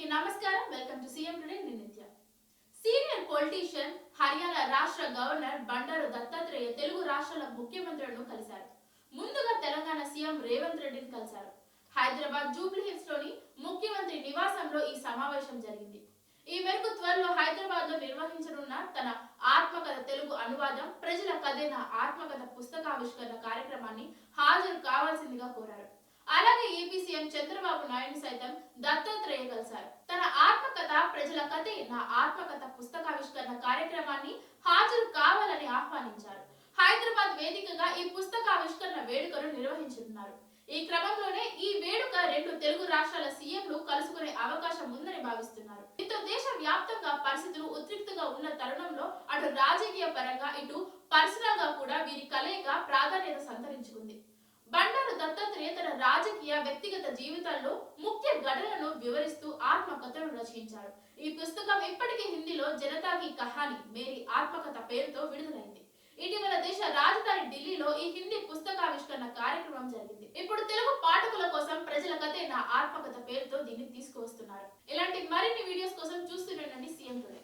అందరికీ నమస్కారం. Welcome to CM today నిత్య సీనియర్ పొలిటీషియన్ హర్యానా రాష్ట్ర గవర్నర్ బండారు దత్తాత్రేయ తెలుగు రాష్ట్రాల ముఖ్యమంత్రులను కలిశారు. ముందుగా తెలంగాణ సీఎం రేవంత్ రెడ్డిని కలిశారు. హైదరాబాద్ జూబ్లీ హిల్స్లోని ముఖ్యమంత్రి నివాసంలో ఈ సమావేశం జరిగింది. ఈ మేరకు త్వరలో హైదరాబాద్లో నిర్వహించనున్న తన ఆత్మకథ తెలుగు అనువాదం ప్రజల కథైన ఆత్మకథ పుస్తకావిష్కరణ కార్యక్రమాన్ని హాజరు కావాల్సిందిగా కోరారు. అలాగే ఏపీ సీఎం చంద్రబాబు నాయుడు సైతం దత్తాత్రేయ కలిశారు. తన ఆత్మకథ ప్రజల కథే నా ఆత్మకథ పుస్తకావిష్కరణ కార్యక్రమాన్ని హాజరు కావాలని ఆహ్వానించారు. హైదరాబాద్ వేదికగా ఈ పుస్తకావిష్కరణ వేడుకను నిర్వహించనున్నారు. ఈ క్రమంలోనే ఈ వేడుక రెండు తెలుగు రాష్ట్రాల సీఎంలు కలుసుకునే అవకాశం ఉందని భావిస్తున్నారు. దీంతో దేశ వ్యాప్తంగా పరిస్థితులు ఉద్రిక్తంగా ఉన్న తరుణంలో అటు రాజకీయ పరంగా ఇటు పర్సనల్గా కూడా వీరి కలయిక ప్రాధాన్యత సంతరించుకుంది. బండారు దత్తాత్రేయ రాజకీయ వ్యక్తిగత జీవితాల్లో ముఖ్య ఘటనలను వివరిస్తూ ఆత్మకథను రచించారు. ఈ పుస్తకం ఇప్పటికే హిందీలో జనతాకి కహాని మేరీ ఆత్మకథ పేరుతో విడుదలైంది. ఇటీవల దేశ రాజధాని ఢిల్లీలో ఈ హిందీ పుస్తకావిష్కరణ కార్యక్రమం జరిగింది. ఇప్పుడు తెలుగు పాఠకుల కోసం ప్రజల కథే నా ఆత్మకథ పేరుతో దీన్ని తీసుకువస్తున్నారు. ఇలాంటి మరి